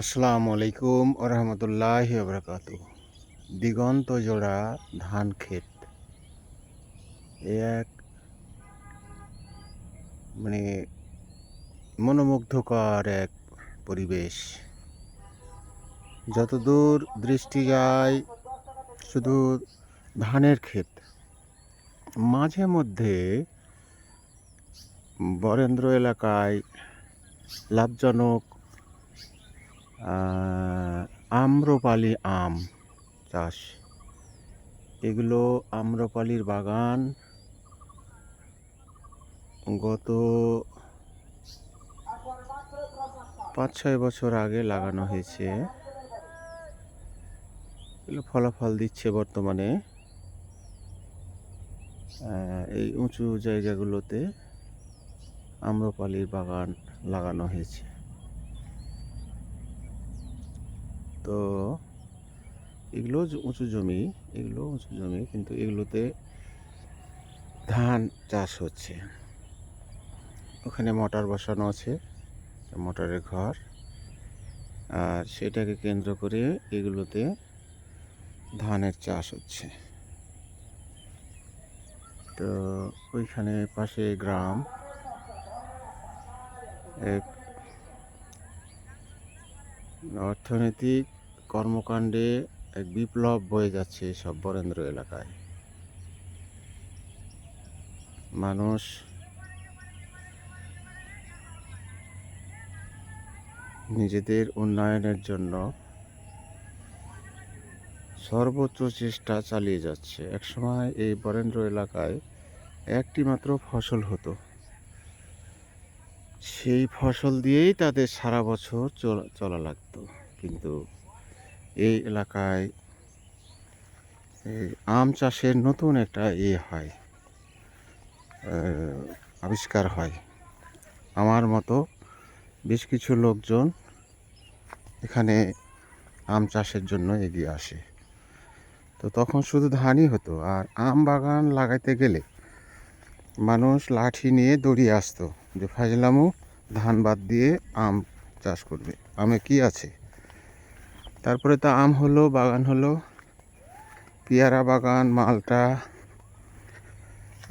আসসালামু আলাইকুম রহমতুল্লাহ বরকাত দিগন্ত জোড়া ধান ক্ষেত। এক মানে মনোমুগ্ধকর এক পরিবেশ। যতদূর দৃষ্টি যায়, শুধু ধানের ক্ষেত। মাঝে মধ্যে বরেন্দ্র এলাকায় লাভজনক আম্রপালি আম চাষ। এগুলো আম্রপালির বাগান। গত পাঁচ ছয় বছর আগে লাগানো হয়েছে। এগুলো ফলাফল দিচ্ছে বর্তমানে। এই উঁচু জায়গাগুলোতে আম্রপালির বাগান লাগানো হয়েছে। তো এগুলো উঁচু জমি, এগুলো উঁচু জমি, কিন্তু এগুলোতে ধান চাষ হচ্ছে। ওখানে মোটর বসানো আছে, মোটরের ঘর। আর সেটাকে কেন্দ্র করে এগুলোতে ধানের চাষ হচ্ছে। তো ওইখানে পাশে গ্রাম, এক অর্থনৈতিক কর্মকাণ্ডে এক বিপ্লব বয়ে যাচ্ছে সব বরেন্দ্র এলাকায়। মানুষ নিজেদের উন্নয়নের জন্য সর্বোচ্চ চেষ্টা চালিয়ে যাচ্ছে। একসময় এই বরেন্দ্র এলাকায় একটি মাত্র ফসল হতো। সেই ফসল দিয়েই তাদের সারা বছর চলা লাগতো। কিন্তু এই এলাকায় আম চাষের নতুন একটা ইয়ে হয় আবিষ্কার হয়। আমার মতো বেশ কিছু লোকজন এখানে আম চাষের জন্য এগিয়ে আসে। তো তখন শুধু ধানই হতো, আর আম বাগান লাগাইতে গেলে মানুষ লাঠি নিয়ে দৌড়িয়ে আসতো। যে ফাজলামু ধান বাদ দিয়ে আম চাষ করবে। আমে কি আছে? তারপরে তো আম হলো, বাগান হলো, পেয়ারা বাগান, মালটা।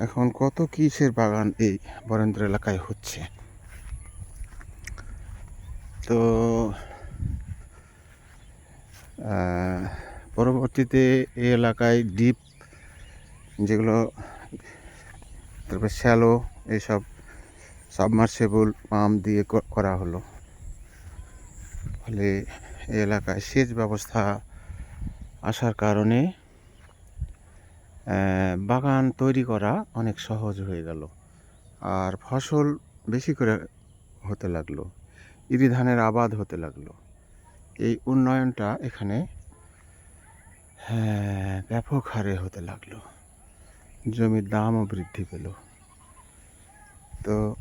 এখন কত কিসের বাগান এই বরেন্দ্র এলাকায় হচ্ছে? তো পরবর্তীতে এই এলাকায় ডিপ যেগুলো, তারপর শ্যালো এইসব সাবমার্সেবল পাম্প দিয়ে করা হলো। ফলে এলাকায় সেচ ব্যবস্থা আসার কারণে বাগান তৈরি করা অনেক সহজ হয়ে গেল। আর ফসল বেশি করে হতে লাগল। ইরি ধানের আবাদ হতে লাগল। এই উন্নয়নটা এখানে হ্যাঁ, ব্যাপক হারে হতে লাগল। জমির দামও বৃদ্ধি পেল। তো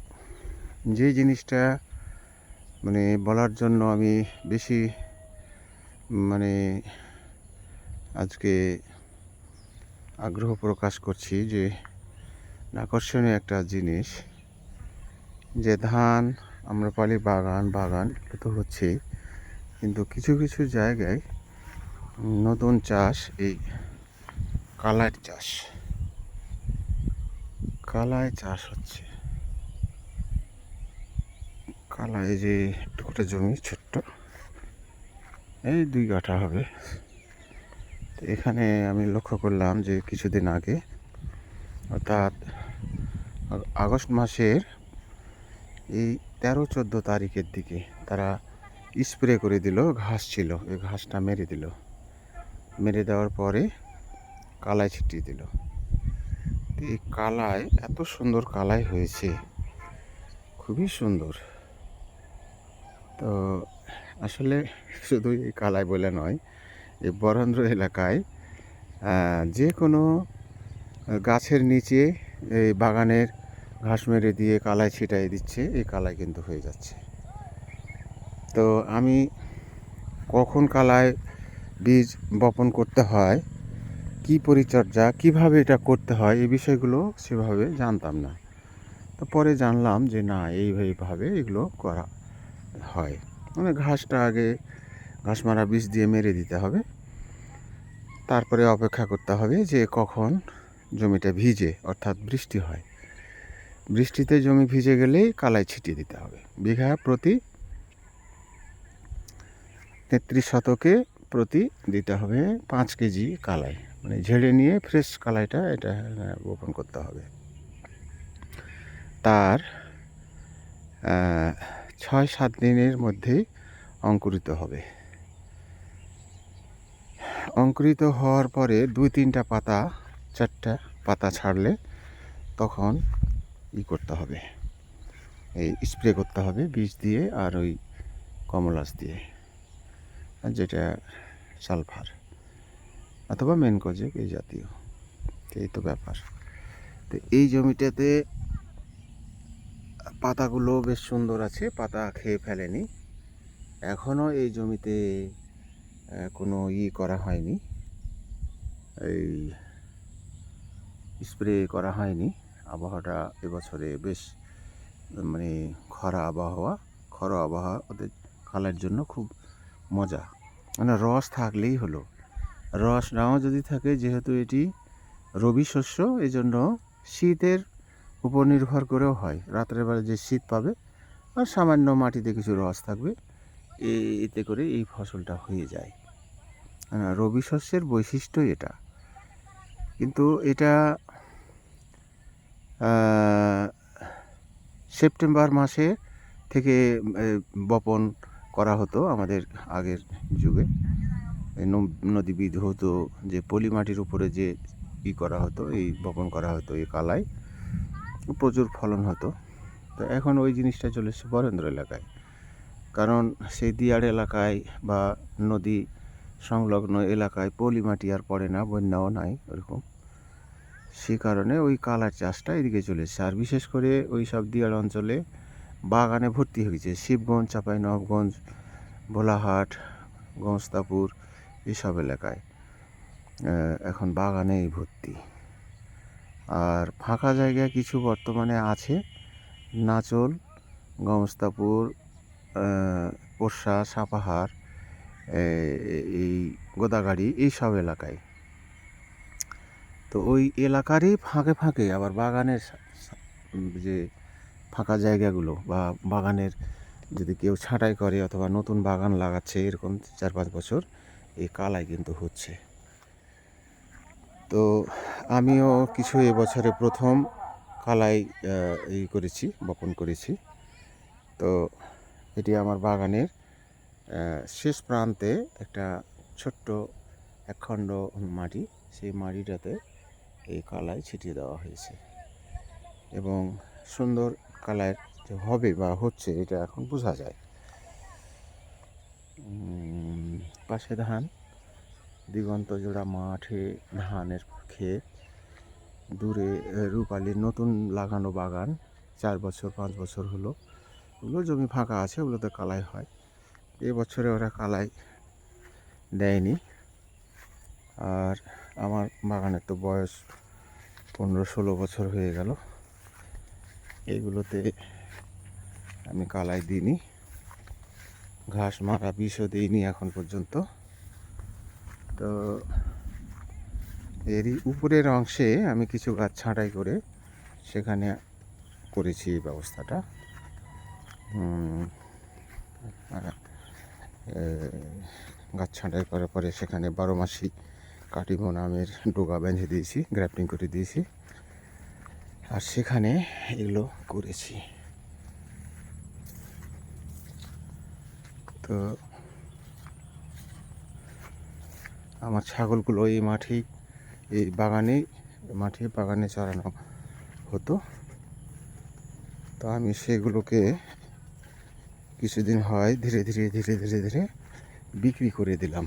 যে জিনিসটা মানে বলার জন্য আমি বেশি মানে আজকে আগ্রহ প্রকাশ করছি যে আকর্ষণীয় একটা জিনিস, যে ধান আম্রপালি বাগান বাগান এগুলো তো হচ্ছে, কিন্তু কিছু কিছু জায়গায় নতুন চাষ এই কালার চাষ। কালায় চাষ হচ্ছে। কালায় যে একটু জমি, ছোট্ট। এই দুই কাঠা হবে। তো এখানে আমি লক্ষ্য করলাম যে কিছুদিন আগে, অর্থাৎ আগস্ট মাসের এই তেরো, চোদ্দ তারিখের দিকে তারা স্প্রে করে দিল, ঘাস ছিল। এই ঘাসটা মেরে দিল। মেরে দেওয়ার পরে কালায় ছিটিয়ে দিল। এই কালায় এত সুন্দর কালাই হয়েছে। খুবই সুন্দর। তো আসলে শুধু এই কালাই বলে নয় এই বরেন্দ্র এলাকায় যে কোনো গাছের নিচে এই বাগানের ঘাস মেরে দিয়ে কালাই ছিটাই দিচ্ছে, এই কালাই কিন্তু হয়ে যাচ্ছে। তো আমি কখন কালায় বীজ বপন করতে হয়, কি পরিচর্যা, কীভাবে এটা করতে হয়, এই বিষয়গুলো সেভাবে জানতাম না। তো পরে জানলাম যে না, এইভাবে এগুলো করা হয়। মানে ঘাসটা আগে ঘাস মারা বীজ দিয়ে মেরে দিতে হবে। তারপরে অপেক্ষা করতে হবে যে কখন জমিটা ভিজে, অর্থাৎ বৃষ্টি হয়। বৃষ্টিতে জমি ভিজে গেলেই কালাই ছিটিয়ে দিতে হবে। বিঘা প্রতি তেত্রিশ শতকে প্রতি দিতে হবে পাঁচ কেজি কালাই। মানে ঝেড়ে নিয়ে ফ্রেশ কালাইটা এটা বপন করতে হবে। তার ছয়, সাত দিনের মধ্যেই অঙ্কুরিত হবে। অঙ্কুরিত হওয়ার পরে দুই, তিনটা পাতা, চারটা পাতা ছাড়লে তখন ই করতে হবে। এই স্প্রে করতে হবে বীজ দিয়ে আর ওই কমলাস দিয়ে, যেটা সালফার অথবা মেনকোজেক এই জাতীয়। এই তো ব্যাপার। তো এই জমিটাতে পাতাগুলো বেশ সুন্দর আছে, পাতা খেয়ে ফেলেনি। এখনও এই জমিতে কোনো ই করা হয়নি। এই স্প্রে করা হয়নি। আবহাওয়াটা এবছরে বেশ মানে খরা আবহাওয়া খরা আবহাওয়া ওদের খালার জন্য খুব মজা। মানে রস থাকলেই হলো। রস নাও যদি থাকে, যেহেতু এটি রবি শস্য এই জন্য শীতের উপর নির্ভর করেও হয়। রাত্রের বেলা যে শীত পাবে আর সামান্য মাটিতে কিছু রস থাকবে এতে করে এই ফসলটা হয়ে যায়। রবি শস্যের বৈশিষ্ট্য এটা। কিন্তু এটা সেপ্টেম্বর মাসে থেকে বপন করা হতো আমাদের আগের যুগে। নদী বিধৌত যে পলি মাটির উপরে যে ই করা হতো, এই বপন করা হতো এই কালাই প্রচুর ফলন হতো। তো এখন ওই জিনিসটা চলে এসেছে বরেন্দ্র এলাকায়। কারণ সেই দিয়ার এলাকায় বা নদী সংলগ্ন এলাকায় পলি মাটি আর পড়ে না, বন্যাও নাই ওরকম। সে কারণে ওই কালার চাষটা এদিকে চলে এসেছে। আর বিশেষ করে ওই সব দিয়ার অঞ্চলে বাগানে ভর্তি হয়েছে। শিবগঞ্জ, চাঁপাইনবাবগঞ্জ, ভোলাহাট গংস্তাপুর এইসব এলাকায় এখন বাগানেই ভর্তি। আর ফাঁকা জায়গা কিছু বর্তমানে আছে। নাচল, গমস্তাপুর পোষা সাপাহার এই গোদাগাড়ি, এইসব এলাকায়। তো ওই এলাকারই ফাঁকে ফাঁকে আবার বাগানের যে ফাঁকা জায়গাগুলো বা বাগানের যদি কেউ ছাঁটাই করে অথবা নতুন বাগান লাগাচ্ছে এরকম চার পাঁচ বছর, এই কালাই কিন্তু হচ্ছে। তো আমিও কিছু এবছরে প্রথম কালাই এই করেছি, বপন করেছি। তো এটি আমার বাগানের শেষ প্রান্তে একটা ছোট্ট একখণ্ড মাটি, সেই মাটিটাতে এই কালাই ছিটিয়ে দেওয়া হয়েছে। এবং সুন্দর কালার যে হবে বা হচ্ছে, এটা এখন বোঝা যায়। পাশে ধান। দিগন্ত জোড়া মাঠে ধানের ক্ষেত। দূরে রূপালির নতুন লাগানো বাগান, চার বছর, পাঁচ বছর হলো। ওগুলো জমি ফাঁকা আছে, ওগুলোতে কালাই হয়। এবছরে ওরা কালাই দেয়নি। আর আমার বাগানের তো বয়স পনেরো, ষোলো বছর হয়ে গেল। এগুলোতে আমি কালাই দিইনি। ঘাস মারা বিষও দিইনি এখন পর্যন্ত। তো এরই উপরের অংশে আমি কিছু গাছ ছাঁটাই করে সেখানে করেছি এই ব্যবস্থাটা। গাছ ছাঁটাই করার পরে সেখানে বারো মাসি কাটিমো নামের ডোগা বেঁধে দিয়েছি, গ্রাফটিং করে দিয়েছি। আর সেখানে এগুলো করেছি। তো আমার ছাগলগুলো এই মাঠেই এই বাগানেই মাঠে বাগানে চড়ানো হতো। তো আমি সেগুলোকে কিছুদিন হয় ধীরে ধীরে ধীরে ধীরে ধীরে বিক্রি করে দিলাম।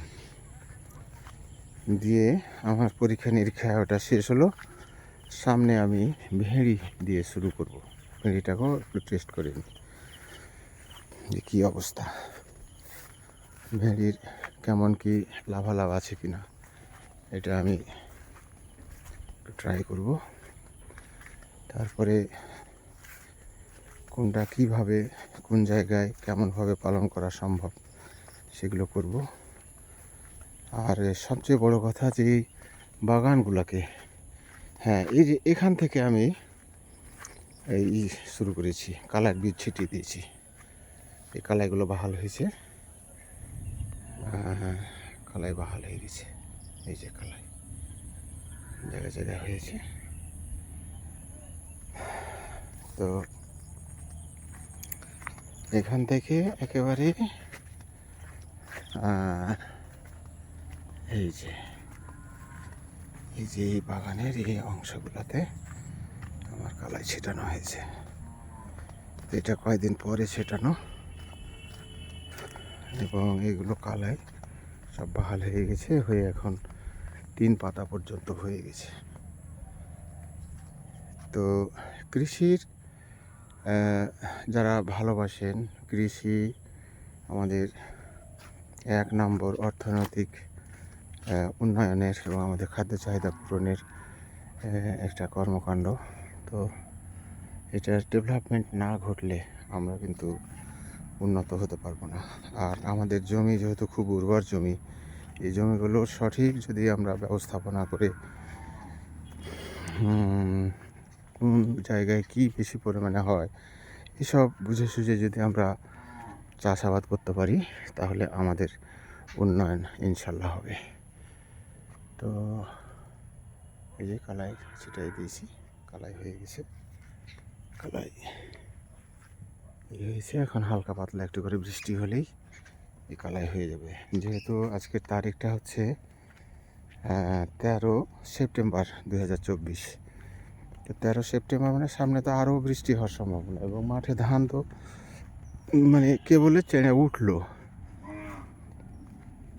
দিয়ে আমার পরীক্ষা নিরীক্ষা ওটা শেষ হলো। সামনে আমি ভেড়ি দিয়ে শুরু করব। ভেড়িটাকেও একটু টেস্ট করে নিই যে কী অবস্থা? ভেড়ির কেমন কি লাভালাভ আছে কি না এটা আমি ট্রাই করব। তারপরে কোনটা কীভাবে, কোন জায়গায় কেমনভাবে পালন করা সম্ভব, সেগুলো করব। আর সবচেয়ে বড় কথা যে বাগানগুলোকে হ্যাঁ এই যে এখান থেকে আমি এই শুরু করেছি কালার বীজ ছিটিয়ে দিয়েছি। এই কালাইগুলো বাহাল হয়েছে। কালাই বাহাল হয়ে গেছে। এই যে কালাই। জায়গায় জায়গায় হয়েছে। তো এখান থেকে একেবারে এই যে এই যে এই বাগানের এই অংশগুলোতে আমার কালাই ছেটানো হয়েছে। এটা কয়েকদিন পরে ছেটানো? এবং এগুলো কালাই সব বাহাল হয়ে গেছে, হয়ে এখন তিন পাতা পর্যন্ত হয়ে গেছে। তো কৃষির যারা ভালোবাসেন, কৃষি আমাদের এক নম্বর অর্থনৈতিক উন্নয়নের এবং আমাদের খাদ্য চাহিদা পূরণের একটা কর্মকাণ্ড। তো এটার ডেভেলপমেন্ট না ঘটলে আমরা কিন্তু উন্নত হতে পারব না। আর আমাদের জমি যেহেতু খুব উর্বর জমি, এই জমিগুলোর সঠিক যদি আমরা ব্যবস্থাপনা করে কোন জায়গায় কি বেশি পরিমাণে হয়, এসব বুঝে সুঝে যদি আমরা চাষাবাদ করতে পারি, তাহলে আমাদের উন্নয়ন ইনশাল্লাহ হবে। তো এই যে কালাই, সেটাই দিয়েছি। কালাই হয়ে গেছে। কালাই। এই হয়েছে এখন হালকা পাতলা একটু করে বৃষ্টি হলেই এই কালাই হয়ে যাবে। যেহেতু আজকের তারিখটা হচ্ছে তেরো সেপ্টেম্বর দুই হাজার চব্বিশ। তো তেরো সেপ্টেম্বর মানে সামনে তো আরও বৃষ্টি হওয়ার সম্ভাবনা এবং মাঠে ধান তো মানে কে বলে চেনে উঠল।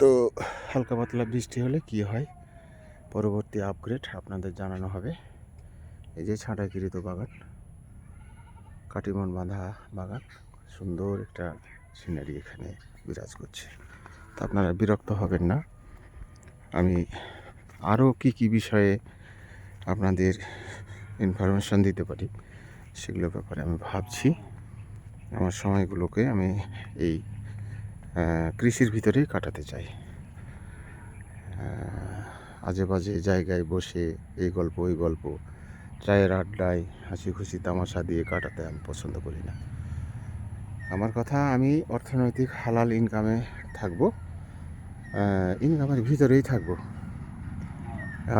তো হালকা পাতলা বৃষ্টি হলে কি হয়? পরবর্তী আপগ্রেড আপনাদের জানানো হবে। এই যে ছাঁটাইকৃত বাগান। কাটিমন বাঁধা বাগান। সুন্দর একটা সিনারি এখানে বিরাজ করছে। তো আপনারা বিরক্ত হবেন না। আমি আরও কি কি বিষয়ে আপনাদের ইনফরমেশন দিতে পারি সেগুলোর ব্যাপারে আমি ভাবছি। আমার সময়গুলোকে আমি এই কৃষির ভিতরেই কাটাতে চাই। আজে বাজে জায়গায় বসে এই গল্প, ওই গল্প চায়ের আড্ডায় হাসি খুশি তামাশা দিয়ে কাটাতে আমি পছন্দ করি না। আমার কথা, আমি অর্থনৈতিক হালাল ইনকামে থাকব। ইনকামের ভিতরেই থাকব।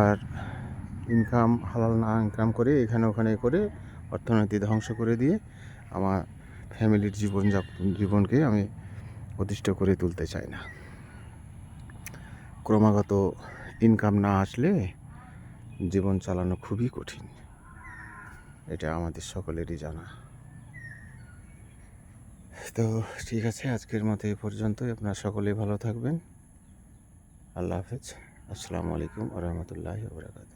আর ইনকাম হালাল না ইনকাম করে, এখানে ওখানে করে, অর্থনীতি ধ্বংস করে দিয়ে আমার ফ্যামিলির জীবনযাপন জীবনকে আমি অতিষ্ঠ করে তুলতে চাই না। ক্রমাগত ইনকাম না আসলে জীবন চালানো খুবই কঠিন। এটা আমাদের সকলেরই জানা। তো ঠিক আছে, আজকের মতো এ পর্যন্তই। আপনারা সকলেই ভালো থাকবেন। আল্লাহ হাফেজ। আসসালামু আলাইকুম আ রহমতুল্লাহি ওবরাকাতুহ